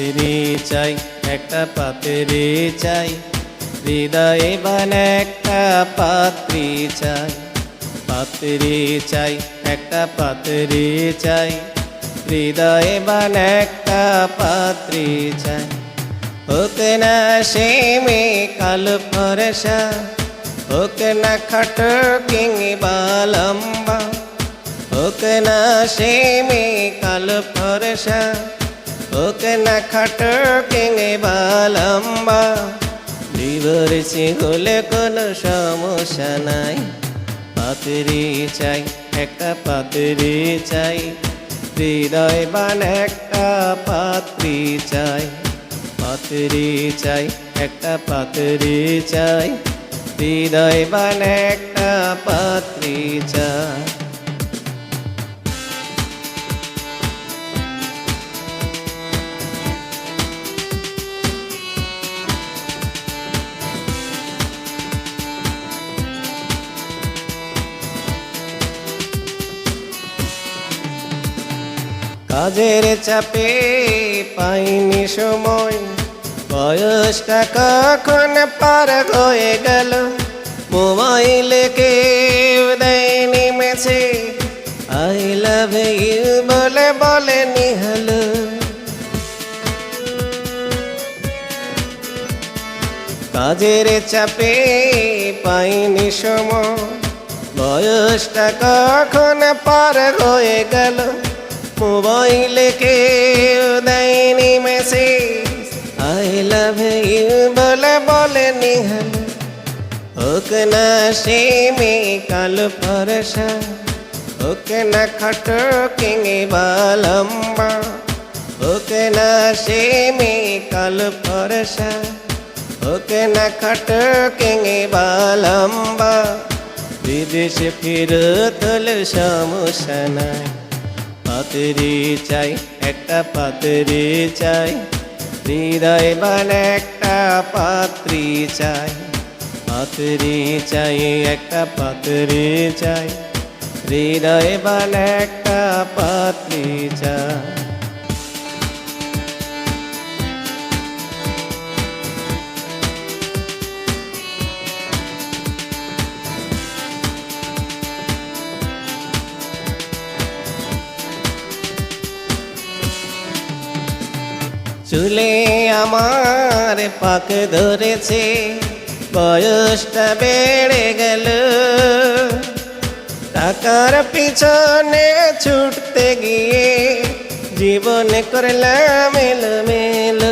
পাত্রী চাই, একটা পাত্রী চাই। হৃদয়ে বান একটা পাত্রী চাই। পাত্রী চাই, একটা পাত্রী চাই। হৃদয়ে বান একটা পাত্রী চাই। হোক না সে মে কাল ফরসা হোক না খাট কিংবা লম্বা হোক না সে মে কাল ফরসা হোক না খট কিংবা লম্বা ডিভোর্সি হলে কোনো সমস্যা নাই পাত্রী চাই একটা পাত্রী চাই হৃদয় বান একটা পাত্রী চাই পাত্রী চাই একটা পাত্রী চাই হৃদয় বান একটা পাত্রী চাই কাজের চাপে পাইনি সময়। বয়সটা কখন পার হয়ে গেল? মোবাইলে কেউ দেয়নি মেছে আই লাভ ইউ বলে বলে নিহল কাজের চাপে পাইনি সময়। বয়সটা কখন পার হয়ে গেল? মোবাইলে কেউ দেয়নি মেসেজ আই লাভ ইউ বলে বলে নিহাল হোক না সে মে কাল পরশা হোক না খট কিঙে লম্বা হোক না সে মে কাল পরশা হোক না খট কিঙে লম্বা বিদেশে ফিরত হলে সমস্যা নাই পাতরি চাই, একটা পাতেরি চাই। হৃদয় বান একটা পাত্রী চাই। পাতরি চাই, একটা পাতরি চাই। হৃদয় বান একটা পাত্রী চাই। চুলে আমার পাক ধরেছে, বয়সটা বেড়ে গেল। টাকার পিছনে ছুটতে গিয়ে জীবনে করলাম মেল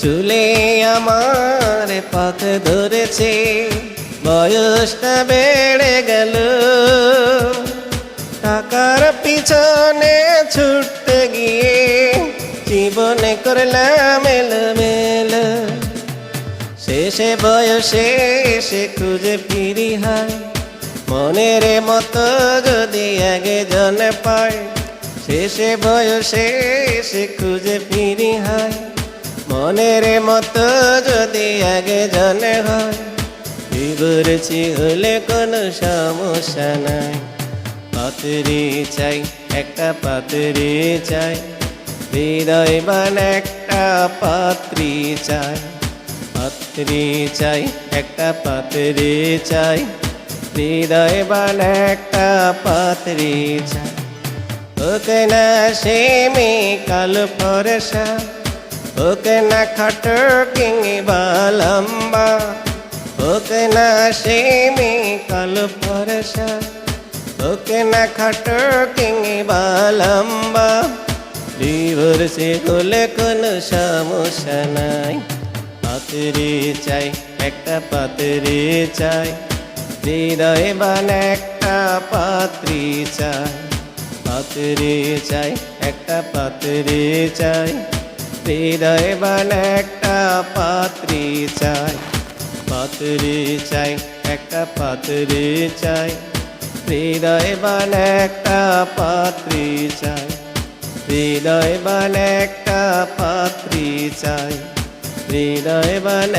চুলে আমার পাক ধরেছে, বয়সটা বেড়ে গেল। পিছনে ছুটতে গিয়ে জীবনে করলাম মেল শেষে বয়সে সে খুঁজে ফিরি হয়। মনের মতো যদি আগে জন পায়, শেষে বয়সে সে খুঁজে ফিরি হয়। মনের মতো যদি আগে জনে হয় বিবরছি হলে কোনো সমস্যা নাই। পাতরি চাই, একটা পাতরি চাই। হৃদয় বান একটা পাত্রী চাই। পাত্রী চাই, একটা পাত্রী চাই। হৃদয় বান একটা পাত্রী চাই। ওকে না সে কাল ফরসা ওকে না খাট কিংবা লম্বা ওকে না সে কাল ফরসা। ওকে না খাট কিংবা লম্বা ডিভোর্সে হলে কোনো সমস্যা নাই। পাতরি চাই, একটা পাতরি চাই। হৃদয় বান একটা পাত্রী চাই। পাতরি চাই, একটা পাতরি চাই। হৃদয় বান একটা পাত্রী চাই। পাতরি চাই, একটা পাতরি চাই। হৃদয় মানে একটা পাত্রী চাই। মানে একটা পাত্রী চাই। হৃদয় বান